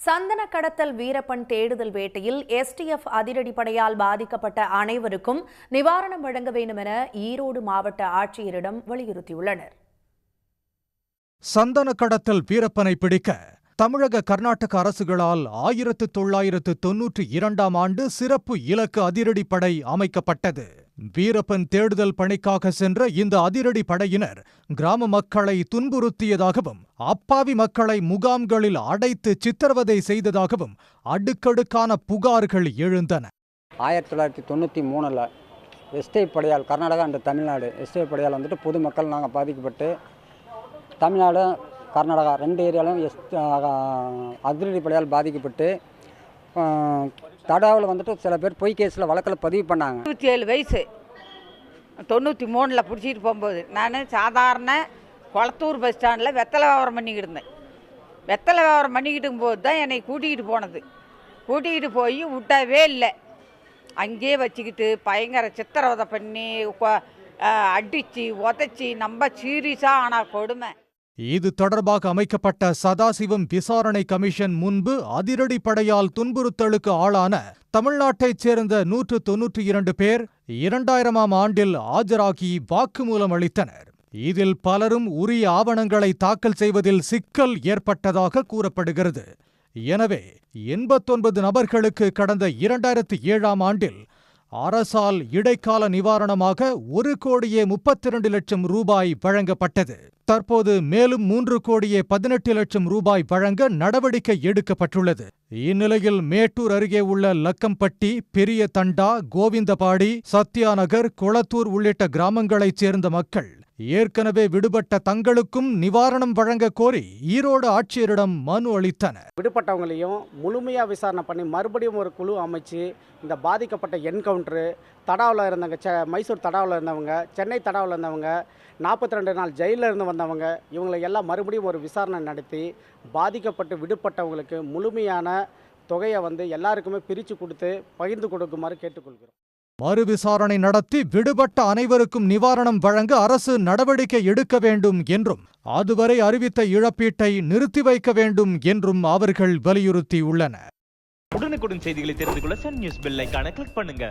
சந்தன கடத்தல் வீரப்பன் தேடுதல் வேட்டையில் எஸ்டிஎஃப் அதிரடிப்படையால் பாதிக்கப்பட்ட அனைவருக்கும் நிவாரணம் வழங்க வேண்டும் என ஈரோடு மாவட்ட ஆட்சியரிடம் வலியுறுத்தியுள்ளனர். சந்தன கடத்தல் வீரப்பனை பிடிக்க தமிழக கர்நாடக அரசுகளால் ஆயிரத்து தொள்ளாயிரத்து தொன்னூற்றி இரண்டாம் ஆண்டு சிறப்பு இலக்கு அதிரடிப்படை அமைக்கப்பட்டது. வீரப்பன் தேடுதல் பணிக்காக சென்ற இந்த அதிரடி படையினர் கிராம மக்களை துன்புறுத்தியதாகவும் அப்பாவி மக்களை முகாம்களில் அடைத்து சித்திரவதை செய்ததாகவும் அடுக்கடுக்கான புகார்கள் எழுந்தன. ஆயிரத்தி தொள்ளாயிரத்தி தொண்ணூற்றி மூணில் எஸ்டே படையால் கர்நாடகா அண்ட் தமிழ்நாடு எஸ்டே படையால் வந்துட்டு பொதுமக்கள் நாங்கள் பாதிக்கப்பட்டு தமிழ்நாடு கர்நாடகா ரெண்டு ஏரியாலும் எஸ் அதிரடி படையால் பாதிக்கப்பட்டு தடாவில் வந்துட்டு சில பேர் பொய் கேஸில் வழக்கில் பதிவு பண்ணாங்க. இருபத்தி ஏழு வயசு. தொண்ணூற்றி மூணில் பிடிச்சிட்டு போகும்போது நான் சாதாரண குளத்தூர் பஸ் ஸ்டாண்டில் வெத்தலை வியாபாரம் பண்ணிக்கிட்டு இருந்தேன். வெத்தலை வியாபாரம் பண்ணிக்கிட்டு போது தான் என்னை கூட்டிக்கிட்டு போனது. கூட்டிக்கிட்டு போய் விட்டவே இல்லை. அங்கேயே வச்சுக்கிட்டு பயங்கர சித்திரவதை பண்ணி அடித்து உதச்சி நம்ம சீரியஸாக ஆனால் கொடுமை. இது தொடர்பாக அமைக்கப்பட்ட சதாசிவம் விசாரணை கமிஷன் முன்பு அதிரடி படையால் துன்புறுத்தலுக்கு ஆளான தமிழ்நாட்டைச் சேர்ந்த நூற்று தொன்னூற்றி இரண்டு பேர் இரண்டாயிரமாம் ஆண்டில் ஆஜராகி வாக்குமூலம் அளித்தனர். இதில் பலரும் உரிய ஆவணங்களை தாக்கல் செய்வதில் சிக்கல் ஏற்பட்டதாக கூறப்படுகிறது. எனவே எண்பத்தொன்பது நபர்களுக்கு கடந்த இரண்டாயிரத்து ஏழாம் ஆண்டில் அரசால் இடைக்கால நிவாரணமாக ஒரு கோடியே முப்பத்தி இரண்டு லட்சம் ரூபாய் வழங்கப்பட்டது. தற்போது மேலும் மூன்று கோடியே பதினெட்டு லட்சம் ரூபாய் வழங்க நடவடிக்கை எடுக்கப்பட்டுள்ளது. இந்நிலையில் மேட்டூர் அருகே உள்ள லக்கம்பட்டி பெரிய தண்டா கோவிந்தபாடி சத்யாநகர் குளத்தூர் உள்ளிட்ட கிராமங்களைச் சேர்ந்த மக்கள் ஏற்கனவே விடுபட்ட தங்களுக்கும் நிவாரணம் வழங்க கோரி ஈரோடு ஆட்சியரிடம் மனு அளித்தனர். விடுபட்டவங்களையும் முழுமையாக விசாரணை பண்ணி மறுபடியும் ஒரு குழு அமைச்சு இந்த பாதிக்கப்பட்ட என்கவுண்டரு தடாவில் இருந்தவங்க செ மைசூர் தடாவில் இருந்தவங்க சென்னை தடாவில் இருந்தவங்க நாற்பத்தி ரெண்டு நாள் ஜெயிலில் இருந்து வந்தவங்க இவங்களை எல்லாம் மறுபடியும் ஒரு விசாரணை நடத்தி பாதிக்கப்பட்டு விடுபட்டவங்களுக்கு முழுமையான தொகையை வந்து எல்லாருக்குமே பிரித்து கொடுத்து பகிர்ந்து கொடுக்குமாறு கேட்டுக்கொள்கிறோம். மறு விசாரணை நடத்தி விடுபட்ட அனைவருக்கும் நிவாரணம் வழங்க அரசு நடவடிக்கை எடுக்க வேண்டும் என்றும் அதுவரை அறிவித்த இழப்பீட்டை நிறுத்தி வைக்க வேண்டும் என்றும் அவர்கள் வலியுறுத்தியுள்ளனர். உடனுக்குடன் செய்திகளை தெரிந்து கொள்ள சன் நியூஸ் பெல்லைக்கான கிளிக் பண்ணுங்க.